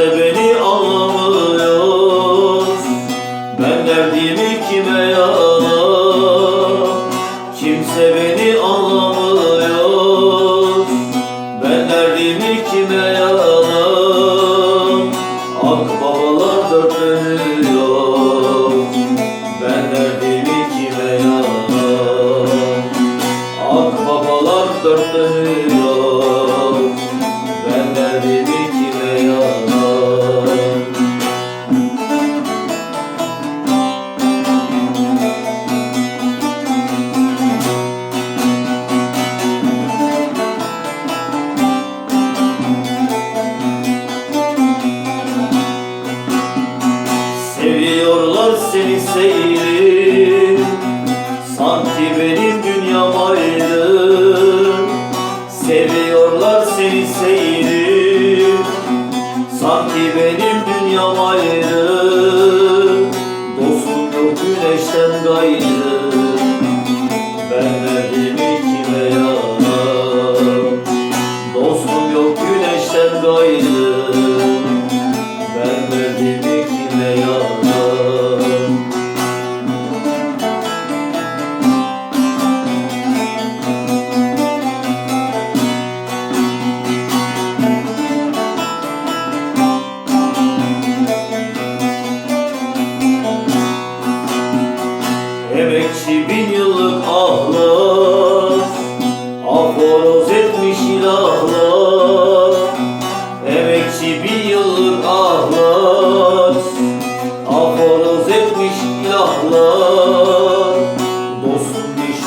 Kimse beni anlamıyor Ben derdimi kime yalan Kimse beni anlamıyor Ben derdimi kime yalan Akbabalar dört dönüyor. Ben derdimi kime yalan Akbabalar dört dönüyor seni seyri Sanki benim dünyam ayrı Seviyorlar seni seyri Sanki benim dünyam ayrı Dostum yok güneşten gayrı. Ben derdimi kime Dostum yok güneşten gayrı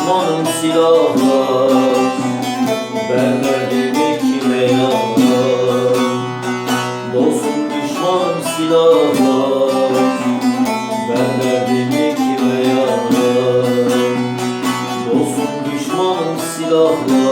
düşmanım silahlar Ben derdimi kime yanar Dostum düşmanım silahlar Ben derdimi kime yanar Dostum düşmanım silahlar